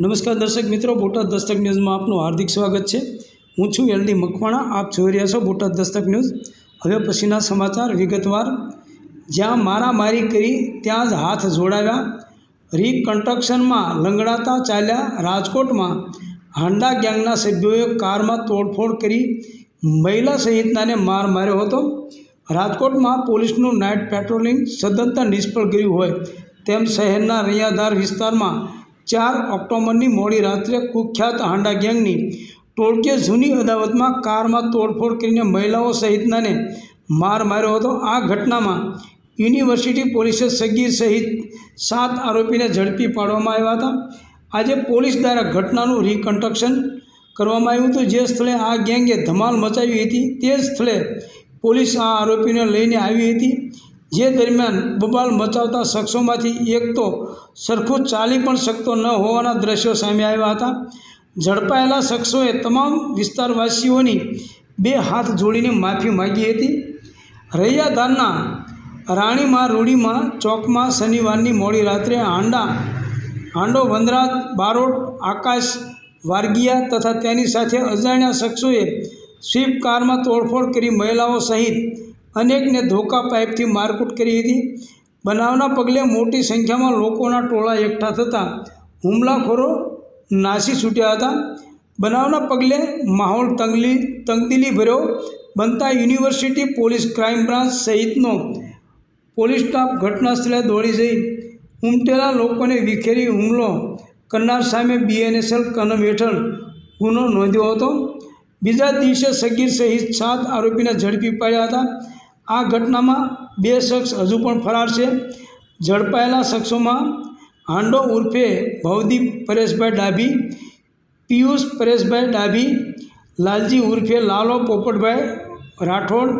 નમસ્કાર દર્શક મિત્રો, બોટાદ દસ્તક ન્યૂઝમાં આપનું હાર્દિક સ્વાગત છે. હું છું એલડી મકવાણા, આપ જોઈ રહ્યા છો બોટાદ દસ્તક ન્યૂઝ. હવે પછીના સમાચાર વિગતવાર. જ્યાં મારામારી કરી ત્યાં જ હાથ જોડાવ્યા. રિકન્સ્ટ્રક્શનમાં લંગડાતા ચાલ્યા રાજકોટમાં. હાંડા ગેંગના સભ્યોએ કારમાં તોડફોડ કરી મહિલા સહિતનાને માર માર્યો હતો. રાજકોટમાં પોલીસનું નાઇટ પેટ્રોલિંગ સદંતર નિષ્ફળ ગયું હોય તેમ શહેરના રૈયાધાર વિસ્તારમાં ચાર ઓક્ટોબરની મોડી રાત્રે કુખ્યાત હાંડા ગેંગની ટોળકે જૂની અદાવતમાં કારમાં તોડફોડ કરીને મહિલાઓ સહિતનાને માર માર્યો હતો. આ ઘટનામાં યુનિવર્સિટી પોલીસે સગીર સહિત સાત આરોપીને ઝડપી પાડવામાં આવ્યા હતા. આજે પોલીસ દ્વારા ઘટનાનું રિકન્સ્ટ્રક્શન કરવામાં આવ્યું હતું. જે સ્થળે આ ગેંગે ધમાલ મચાવી હતી તે સ્થળે પોલીસ આ આરોપીને લઈને આવી હતી. જે દરમિયાન બબાલ મચાવતા શખ્સોમાંથી એક તો સરખું ચાલી પણ શકતો ન હોવાના દ્રશ્યો સામે આવ્યા હતા. ઝડપાયેલા શખ્સોએ તમામ વિસ્તારવાસીઓની બે હાથ જોડીને માફી માગી હતી. રૈયાધારના રાણીમાં રૂડીમાં ચોકમાં શનિવારની મોડી રાત્રે હાંડા હાંડો વંદરાજ બારોટ, આકાશ, વારગિયા તથા તેની સાથે અજાણ્યા શખ્સોએ સ્વિફ્ટ કારમાં તોડફોડ કરી મહિલાઓ સહિત અનેકને ધોકા પાઇપથી મારકૂટ કરી હતી. બનાવના પગલે મોટી સંખ્યામાં લોકોના ટોળા એકઠા થતાં હુમલાખોરો નાસી છૂટ્યા હતા. બનાવના પગલે માહોલ તંગલી તંગદીલી ભર્યો. બનતા યુનિવર્સિટી, પોલીસ, ક્રાઇમ બ્રાન્ચ સહિતનો પોલીસ સ્ટાફ ઘટનાસ્થળે દોડી જઈ. ઉમટેલા લોકોને વિખેરી હુમલો. કરનાર સામે બીએનએસએલ કલમ હેઠળ ગુનો નોંધ્યો હતો. બીજા દિવસે સગીર સહિત સાત આરોપીને ઝડપી પાડ્યા હતા. આ ઘટનામાં બે શખ્સ હજુ પણ ફરાર છે. ઝડપાયેલા શખ્સોમાં હાંડો ઉર્ફે ભવદીપ પરેશભાઈ ડાભી, પિયુષ પરેશભાઈ ડાભી, લાલજી ઉર્ફે લાલો પોપટભાઈ રાઠોડ,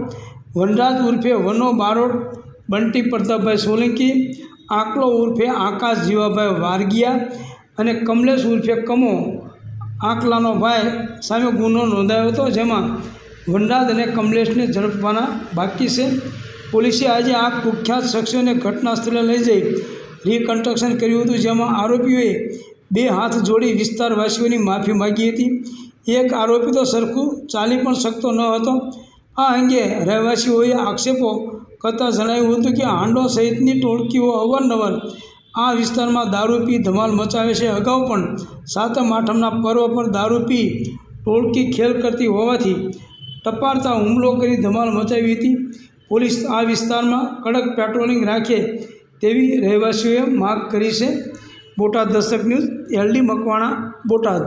વનરાજ ઉર્ફે વનો બારોડ, બંટી પ્રતાપભાઈ સોલંકી, આકલો ઉર્ફે આકાશ જીવાભાઈ વારગિયા અને કમલેશ ઉર્ફે કમો આકલાનો ભાઈ સામે ગુનો નોંધાયો હતો, જેમાં વનરાજ અને કમલેશને ઝડપવાના બાકી છે. પોલીસે આજે આ કુખ્યાત શખ્સોને ઘટના સ્થળે લઈ જઈ રિકન્સ્ટ્રક્શન કર્યું હતું, જેમાં આરોપીઓએ બે હાથ જોડી વિસ્તારવાસીઓની માફી માગી હતી. એક આરોપી તો સરખું ચાલી પણ શકતો ન હતો. આ અંગે રહેવાસીઓએ આક્ષેપો કરતાં જણાવ્યું હતું કે હાંડો સહિતની ટોળકીઓ અવારનવાર આ વિસ્તારમાં દારૂ પી ધમાલ મચાવે છે. અગાઉ પણ સાતમ આઠમના પર્વ પર દારૂ પી ટોળકી ખેલ કરતી હોવાથી ટપારતા હુમલો કરી ધમાલ મચાવી હતી. પોલીસ આ વિસ્તારમાં કડક પેટ્રોલિંગ રાખે તેવી રહેવાસીઓએ માગ કરી છે. Botad Dastak news, LD Makwana, Botad.